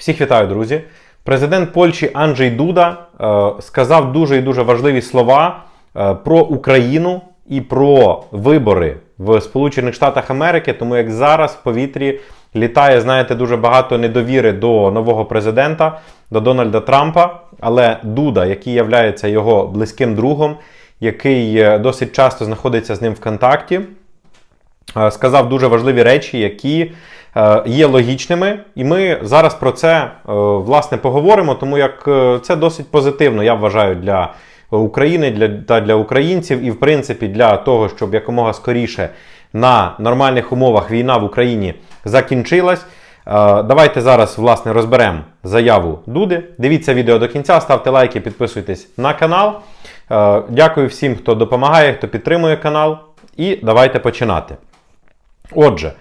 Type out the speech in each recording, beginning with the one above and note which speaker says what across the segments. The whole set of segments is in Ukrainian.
Speaker 1: Всіх вітаю, друзі. Президент Польщі Анджей Дуда е, сказав дуже і дуже важливі слова е, про Україну і про вибори в Сполучених Штатах Америки, тому як зараз в повітрі літає, знаєте, дуже багато недовіри до нового президента, до Дональда Трампа. Але Дуда, який є його близьким другом, який е, досить часто знаходиться з ним в контакті, сказав дуже важливі речі, які е, є логічними. І ми зараз про це е, власне поговоримо, тому як е, це досить позитивно, я вважаю, для України для, та для українців, і в принципі для того, щоб якомога скоріше на нормальних умовах війна в Україні закінчилась. Е, Давайте зараз власне розберемо заяву Дуди. Дивіться відео до кінця, ставте лайки, підписуйтесь на канал. Е, Дякую всім, хто допомагає, хто підтримує канал. І давайте починати. Отже,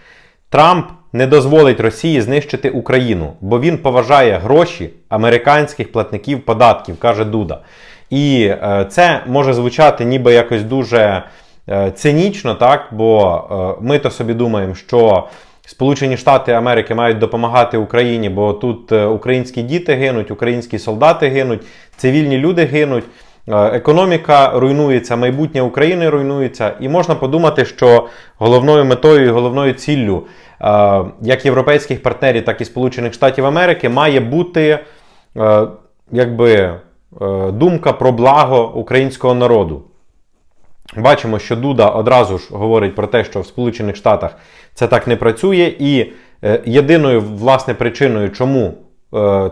Speaker 1: Трамп не дозволить Росії знищити Україну, бо він поважає гроші американських платників податків, каже Дуда. І е, це може звучати ніби якось дуже е, цинічно, так? бо е, ми то собі думаємо, що Сполучені Штати Америки мають допомагати Україні, бо тут е, українські діти гинуть, українські солдати гинуть, цивільні люди гинуть. Е, Економіка руйнується, майбутнє України руйнується, і можна подумати, що головною метою і головною ціллю е, як європейських партнерів, так і Сполучених Штатів Америки має бути е, якби, думка про благо українського народу. Бачимо, що Дуда одразу ж говорить про те, що в Сполучених Штатах це так не працює, і єдиною власне причиною, чому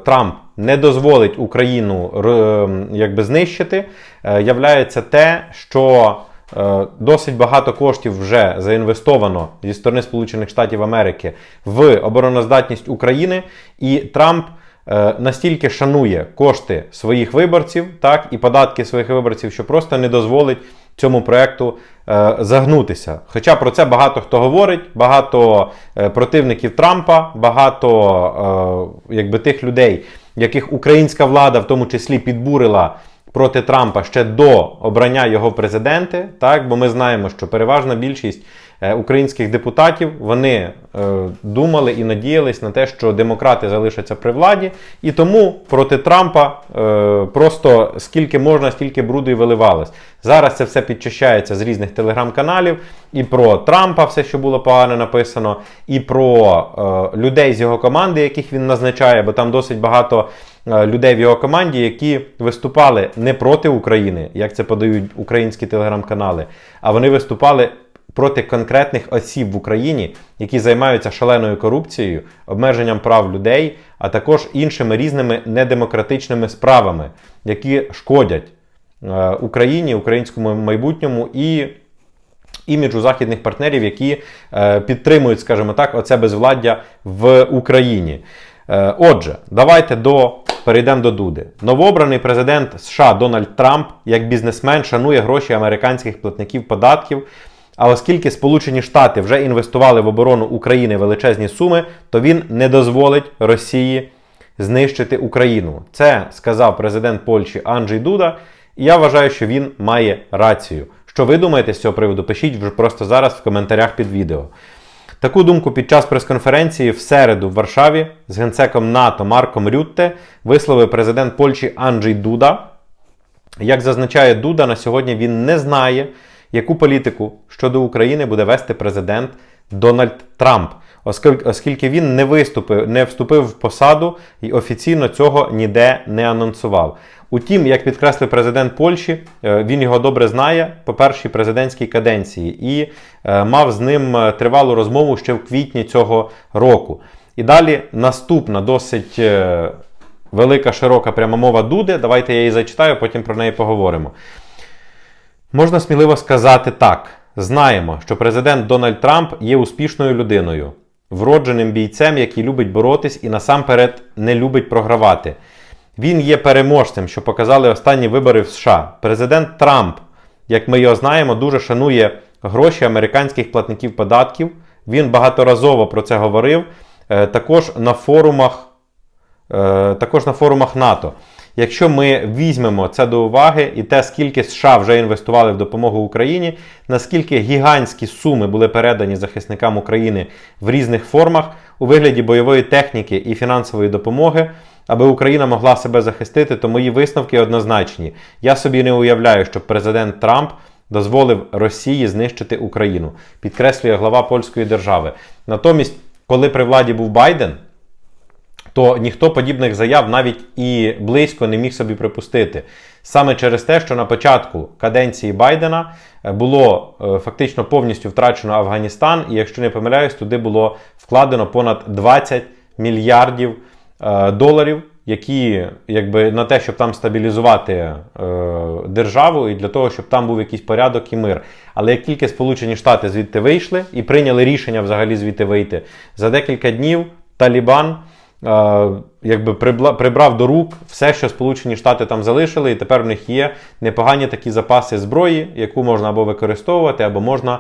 Speaker 1: Трамп не дозволить Україну е, якби знищити, е, являється те, що е, досить багато коштів вже заінвестовано зі сторони Сполучених Штатів Америки в обороноздатність України, і Трамп е, настільки шанує кошти своїх виборців, так і податки своїх виборців, що просто не дозволить цьому проекту е, загнутися. Хоча про це багато хто говорить, багато е, противників Трампа, багато е, якби тих людей, яких українська влада в тому числі підбурила проти Трампа ще до обрання його президенти. Так, бо ми знаємо, що переважна більшість е, українських депутатів вони е, думали і надіялись на те, що демократи залишаться при владі, і тому проти Трампа е, просто скільки можна, стільки бруду і виливалось. Зараз це все підчищається з різних телеграм-каналів, і про Трампа все, що було погано написано, і про людей з його команди, яких він назначає, бо там досить багато людей в його команді, які виступали не проти України, як це подають українські телеграм-канали, а вони виступали проти конкретних осіб в Україні, які займаються шаленою корупцією, обмеженням прав людей, а також іншими різними недемократичними справами, які шкодять е, Україні, українському майбутньому і іміджу західних партнерів, які е, підтримують, скажімо так, оце безвладдя в Україні. Е, отже, давайте до перейдемо до Дуди. Новообраний президент США Дональд Трамп як бізнесмен шанує гроші американських платників податків. А оскільки Сполучені Штати вже інвестували в оборону України величезні суми, то він не дозволить Росії знищити Україну. Це сказав президент Польщі Анджей Дуда. І я вважаю, що він має рацію. Що ви думаєте з цього приводу? Пишіть вже просто зараз в коментарях під відео. Таку думку під час прес-конференції в середу в Варшаві з генсеком НАТО Марком Рютте висловив президент Польщі Анджей Дуда. Як зазначає Дуда, на сьогодні він не знає, яку політику щодо України буде вести президент Дональд Трамп, оскільки, він не виступив, не вступив в посаду і офіційно цього ніде не анонсував. Утім, як підкреслив президент Польщі, е, він його добре знає по першій президентській каденції і е, мав з ним е, тривалу розмову ще в квітні цього року. І далі наступна досить велика широка пряма мова Дуди. Давайте я її зачитаю, потім про неї поговоримо. Можна сміливо сказати так: знаємо, що президент Дональд Трамп є успішною людиною, вродженим бійцем, який любить боротись і насамперед не любить програвати. Він є переможцем, що показали останні вибори в США. Президент Трамп, як ми його знаємо, дуже шанує гроші американських платників податків. Він багаторазово про це говорив. е, Також на форумах, е, також на форумах НАТО. Якщо ми візьмемо це до уваги і те, скільки США вже інвестували в допомогу Україні, наскільки гігантські суми були передані захисникам України в різних формах, у вигляді бойової техніки і фінансової допомоги, аби Україна могла себе захистити, то мої висновки однозначні. Я собі не уявляю, щоб президент Трамп дозволив Росії знищити Україну, підкреслює глава польської держави. Натомість, коли при владі був Байден, то ніхто подібних заяв навіть і близько не міг собі припустити. Саме через те, що на початку каденції Байдена е, було е, фактично повністю втрачено Афганістан, і якщо не помиляюсь, туди було вкладено понад 20 мільярдів е, доларів, які якби на те, щоб там стабілізувати державу і для того, щоб там був якийсь порядок і мир. Але як тільки Сполучені Штати звідти вийшли і прийняли рішення взагалі звідти вийти, за декілька днів Талібан. Е, Якби прибрав до рук все, що Сполучені Штати там залишили, і тепер в них є непогані такі запаси зброї, яку можна або використовувати, або можна,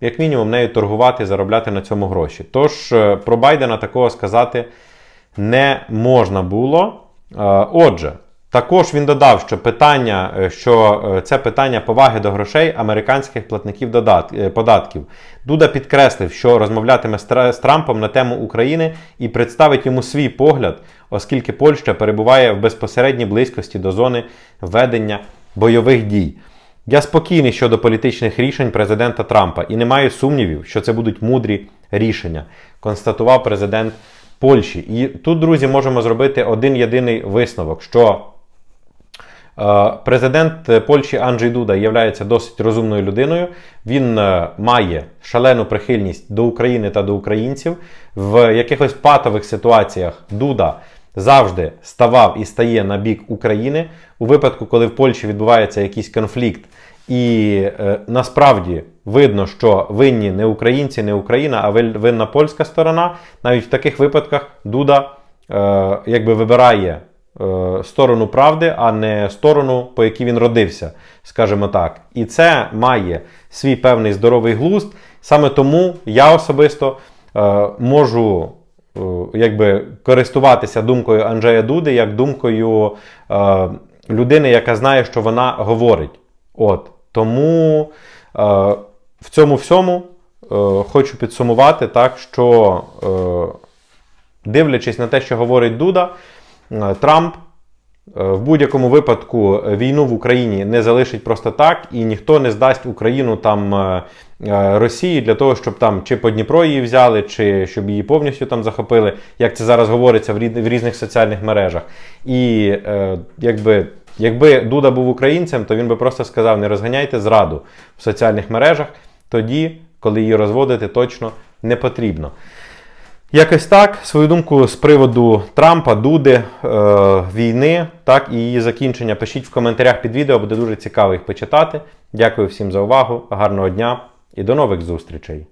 Speaker 1: як мінімум, нею торгувати, заробляти на цьому гроші. Тож е, про Байдена такого сказати не можна було. Е, Отже, також він додав, що питання, е, що е, це питання поваги до грошей американських платників е, податків. Дуда підкреслив, що розмовлятиме з Трампом на тему України і представить йому свій погляд, оскільки Польща перебуває в безпосередній близькості до зони ведення бойових дій. Я спокійний щодо політичних рішень президента Трампа і не маю сумнівів, що це будуть мудрі рішення, констатував президент Польщі. І тут, друзі, можемо зробити один єдиний висновок, що Президент Польщі Анджей Дуда є досить розумною людиною. Він е, має шалену прихильність до України та до українців. В якихось патових ситуаціях Дуда завжди ставав і стає на бік України. У випадку, коли в Польщі відбувається якийсь конфлікт, і е, насправді видно, що винні не українці, не Україна, а винна польська сторона. Навіть в таких випадках Дуда е, якби вибирає е, сторону правди, а не сторону, по якій він родився, скажімо так. І це має свій певний здоровий глузд. Саме тому я особисто е, можу е, якби користуватися думкою Анджея Дуди як думкою е, людини, яка знає, що вона говорить. От тому е, в цьому всьому е, хочу підсумувати так, що е, дивлячись на те, що говорить Дуда, е, Трамп е, в будь-якому випадку війну в Україні не залишить просто так, і ніхто не здасть Україну там е, е, Росії для того, щоб там чи по Дніпро її взяли, чи щоб її повністю там захопили, як це зараз говориться в різних соціальних мережах. І е, якби. Якби Дуда був українцем, то він би просто сказав: не розганяйте зраду в соціальних мережах, тоді, коли її розводити, точно не потрібно. Якось так, свою думку з приводу Трампа, Дуди, е, війни, так і її закінчення. Пишіть в коментарях під відео, буде дуже цікаво їх почитати. Дякую всім за увагу, гарного дня і до нових зустрічей!